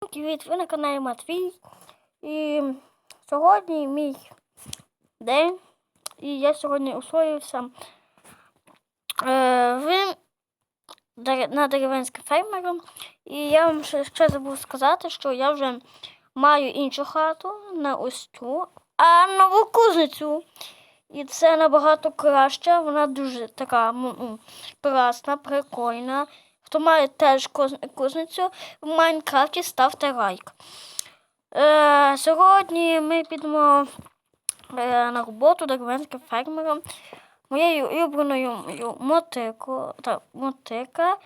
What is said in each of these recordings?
Привіт, ви на каналі Матвій. І сьогодні мій день. І я сьогодні усвоївся е, в, дер- на деревенське фермером. І я вам ще, ще забув сказати, що я вже маю іншу хату на ось цю, а нову кузницю. І це набагато краще. Вона дуже така м, м, класна, прикольна. Хто має теж кузницю в Майнкрафті, ставте лайк. Е, сьогодні ми підемо е, на роботу деревенським фермером. Моєю улюбленою мотику, та, мотика,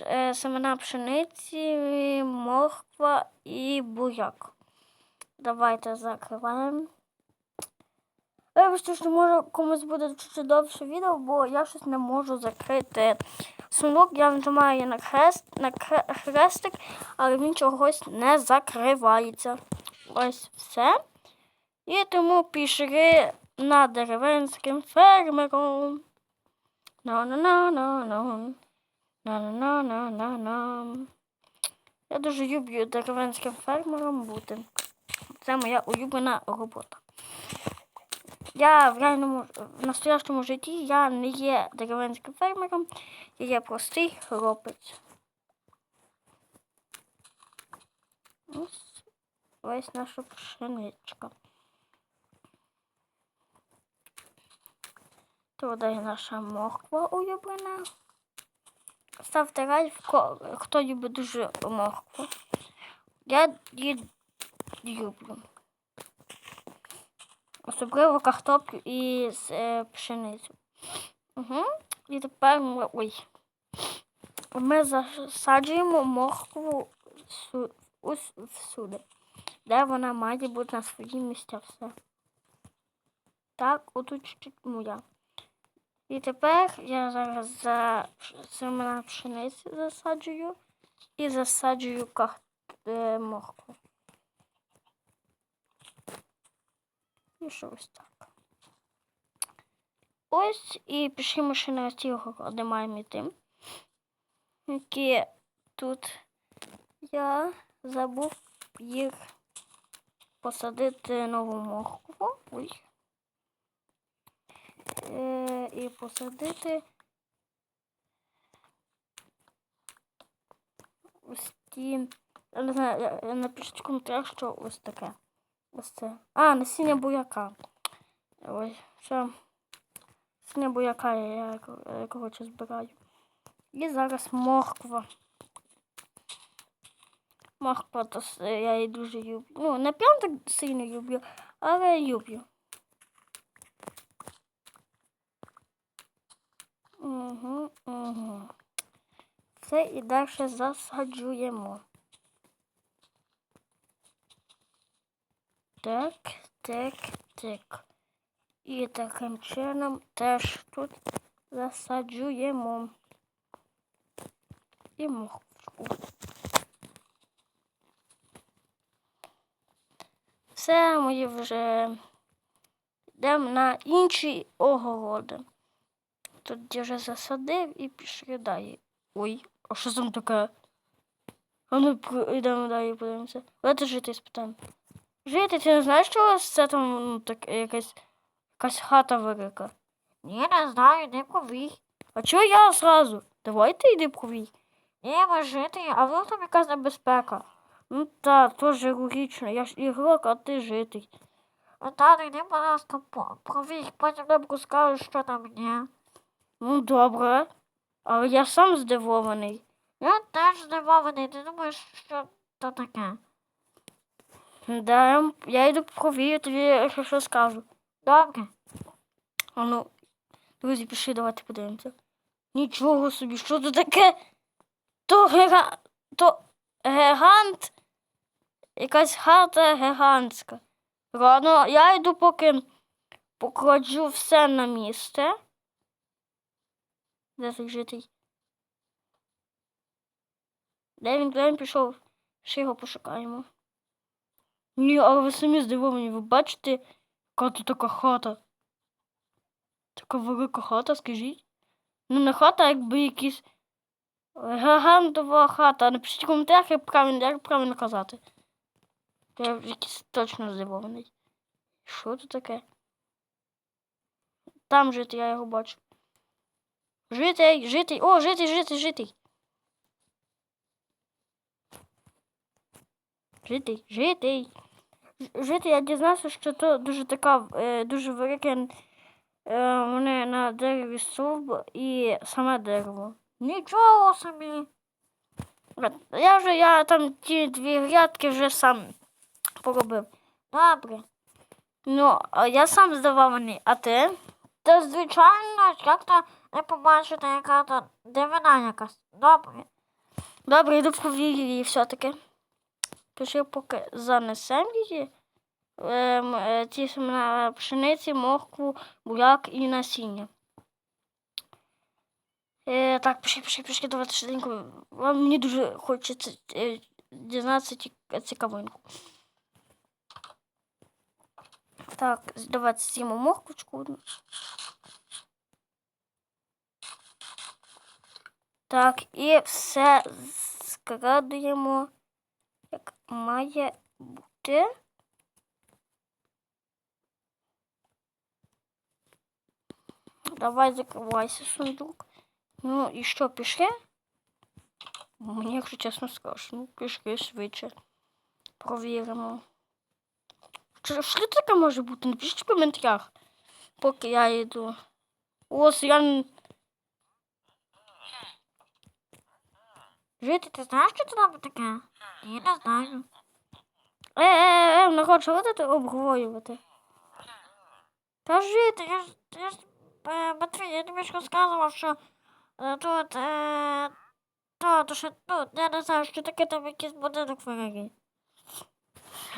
е, семена пшениці, морква і буряк. Давайте закриваємо. Вибачте, що може комусь буде чуть довше відео, бо я щось не можу закрити сундук. Я нажимаю на хрест, на хрестик, але він чогось не закривається. Ось все. І тому пішли на деревенським фермером. На-на-на-на-на. На-на-на-на-на-на. Я дуже люблю деревенським фермером бути. Це моя улюблена робота. Я в реальному в настоящому житті я не є деревенським фермером, я є простий хлопець. Ось ось наша пшеничка. Туди наша морква улюблена. Ставте лайк, хто любить дуже моркву. Я її люблю. Особливо картоплю і е, пшеницю. Угу. І тепер ми. Ой. Ми засаджуємо моркву всюди, де вона має бути на свої місця все. Так, отут чуть моя. І тепер я зараз за семена пшениці засаджую і засаджую е, моркву. І що ось так. Ось і пішли машини з цього, маємо йти. Які тут я забув їх посадити нову моркву. Ой. Е, і посадити ось ті. Я не знаю, я- напишіть в коментарях, що ось таке. Ось це. А, насіння буяка. Ой, що. Насіння буяка я, я, я коротше збираю. І зараз морква. Морква, то я її дуже люблю. Ну, не прям так сильно люблю, але люблю. Угу, угу. Це і далі засаджуємо. Так, так, так. І таким чином теж тут засаджуємо. І моркву. Все, ми вже йдемо на інші огороди. Тут я вже засадив і пішли далі. Ой, а що там таке? А ну йдемо далі, подивимося. Давайте жити спитаємо. Жити, ти не знаєш, що це там ну, так, якась, якась хата велика? Ні, не знаю, не повій. А чого я зразу? Давайте йди повій. Ні, ми жити, а вдруг там якась небезпека. Ну та, теж логічно. Я ж ігрок, а ти житий. А та йди, будь ласка, по- повій, потім нам розкажеш, що там є. Ну, добре. Але я сам здивований. Я теж здивований, ти думаєш, що то таке? Да, я йду провірю, тобі якщо що скажу. Добре. А ну, друзі, пішли, давайте подивимося. Нічого собі, що це таке? То гіга... То гігант. Якась хата гігантська. Ладно, я йду поки покладу все на місце. Де цей житий? Де він, де він пішов? Ще його пошукаємо. Ні, але ви самі здивовані, ви бачите, яка тут така хата? Така велика хата, скажіть. Ну, не хата, якби якийсь Гігантова хата. Напишіть в коментарях, як правильно, як правильно казати. Я якийсь точно здивований. Що це таке? Там жити, я його бачу. Житий, житий, о, житий, житий, житий. Житий, житий. Ж- Житий, я дізнався, що то дуже така, е, дуже велике е, вони на дереві стовб і саме дерево. Нічого собі. Я вже я там ті дві грядки вже сам поробив. Добре. Ну, а я сам здивований, а ти? Та звичайно, як то не побачити, яка то дивина якась. Добре. Добре, йду провірю її все-таки. Пиши, поки занесемо її. Ем, е, семена пшениці, моркву, буряк і насіння. Е, так, пиши, пиши, пиши, давайте швиденько. Вам мені дуже хочеться е, дізнатися цікавинку. Так, давайте з'їмо морквочку. Так, і все скрадуємо, має бути. Давай закривайся сундук. Ну і що, пішли? Мені, якщо чесно ну, пішли швидше. Провіримо. Що таке може бути? Напишіть в коментарях, поки я йду. Ось я. Жити, ти знаєш, що це там таке? Я не знаю. Е, е, е, не хочу тут обговорювати. Та жити, я ж, я ж, е, Матвій, я тобі ж розказував, що е, тут, е, то, то, що тут, я не знаю, що таке там якийсь будинок великий.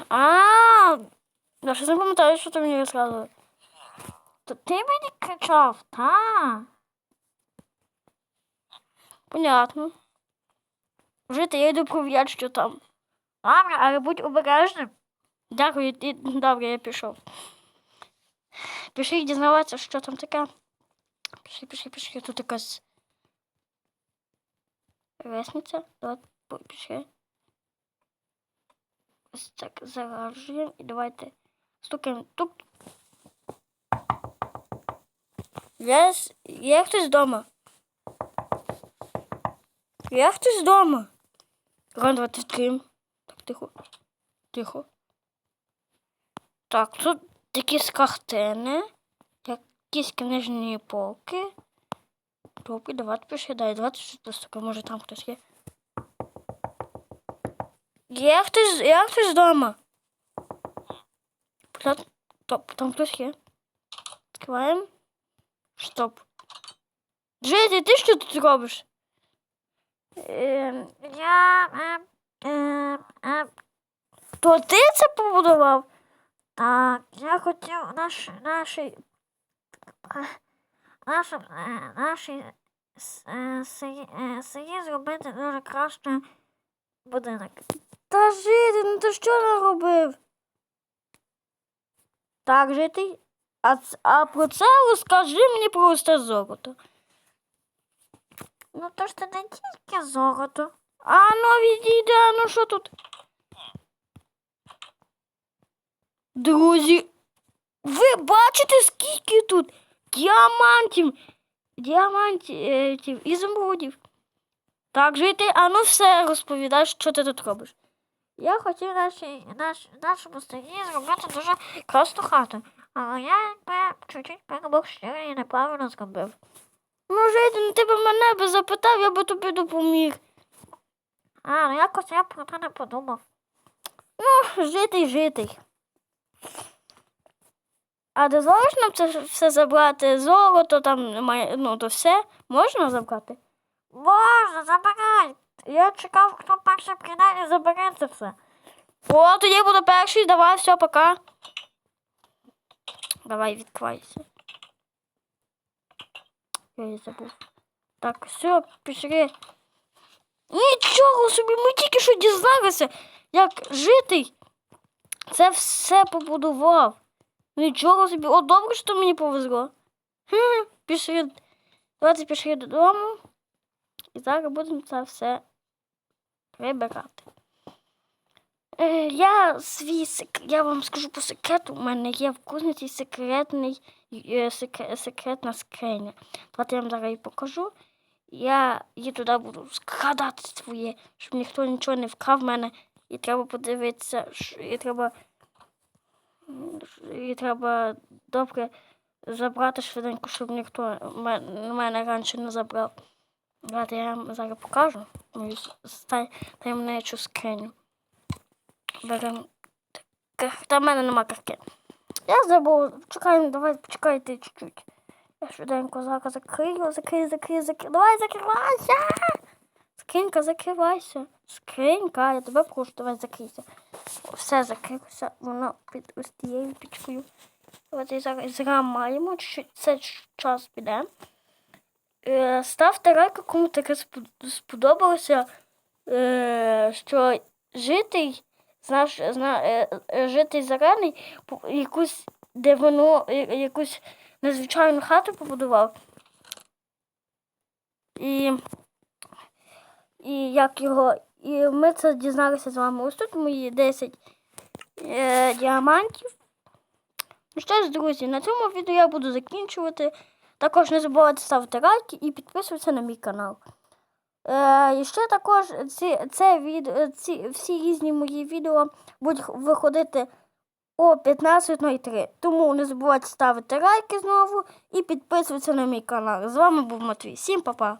А, я щось не пам'ятаю, що ти мені розказував. То ти мені кричав, та? Понятно. Жити, я йду провіряти, що там. Добре, але будь обережним. Дякую, ти добре, я пішов. Пішли дізнаватися, що там таке. Пішли, пішли, пішли. Тут якась лестниця. Давай пішли. Ось так заражуємо і давайте стукаємо. Тук. Є, є хтось вдома? Є хтось вдома? Давайте відкриємо. Так, тихо. Тихо. Так, тут якісь картини, якісь книжні полки. Добре, давайте присідай, давайте щось постукаємо, може там хтось є. Є хтось, є хтось вдома? Стоп, там хтось є. Відкриваємо. Стоп. Жити, ти що тут робиш? Ем, Я, е, е, е, то ти це побудував? так, я хотів наш, нашій, е, нашій с- е, сеї, е, зробити дуже кращий будинок. Та жити, ну ти що наробив? Так, жити. А, а про це розкажи мені про ось це золото. Ну то ж це не тільки золото. А ну відійди, а ну що тут? Друзі, ви бачите, скільки тут діамантів, діамантів і зумрудів. Так, жити, а ну все розповідай, що ти тут робиш. Я хотів нашій, наш, нашому селі зробити дуже красну хату. Але я чуть-чуть переборщив і неправильно зробив. Ну, ну ти б мене би запитав, я би тобі допоміг. А, ну якось я про це не подумав. Ну, житий, житий. А дозволиш нам це все забрати? Золото там немає, ну то все можна забрати? Можна, забирай. Я чекав, хто перший прийде і забере це все. О, тоді я буду перший, давай, все, пока. Давай, відкривайся. Я її забув. Так, все, пішли. Нічого собі, ми тільки що дізналися, як житий. Це все побудував. Нічого собі. О, добре, що мені повезло. Хм, пішли. Давайте пішли додому. І зараз будемо це все прибирати. Е, я свій сек... я вам скажу по секрету, у мене є в кузниці секретний, сек... секретна скриня. Давайте я вам зараз її покажу. Я її туди буду складати своє, щоб ніхто нічого не вкрав в мене. І треба подивитися, і треба, і треба добре забрати швиденько, щоб ніхто ме- мене раніше не забрав. Давайте я вам зараз покажу мою таємничу скриню. Беремо. Та в мене нема карти. Я забув. Чекаємо, давай почекайте чуть-чуть. Я швиденько зараз закрию, закрию, закрию, закрию. Давай закривайся! Скринька, закривайся. Скринька, я тебе прошу, давай закрийся. Все закрилося, воно під ось тією пічкою. Давайте зараз зламаємо, це час піде. Е, ставте лайк, кому таке сподобалося, е, що житий, знаш, зна, е, е, житий зелений якусь дивину, е, якусь незвичайну хату побудував. І, і як його. І ми це дізналися з вами. Ось тут мої 10 е, діамантів. Ну що ж, друзі, на цьому відео я буду закінчувати. Також не забувайте ставити лайки і підписуватися на мій канал. Е, і ще також ці, це від, ці, всі різні мої відео будуть виходити о 15.03. Тому не забувайте ставити лайки знову і підписуватися на мій канал. З вами був Матвій. Всім па-па!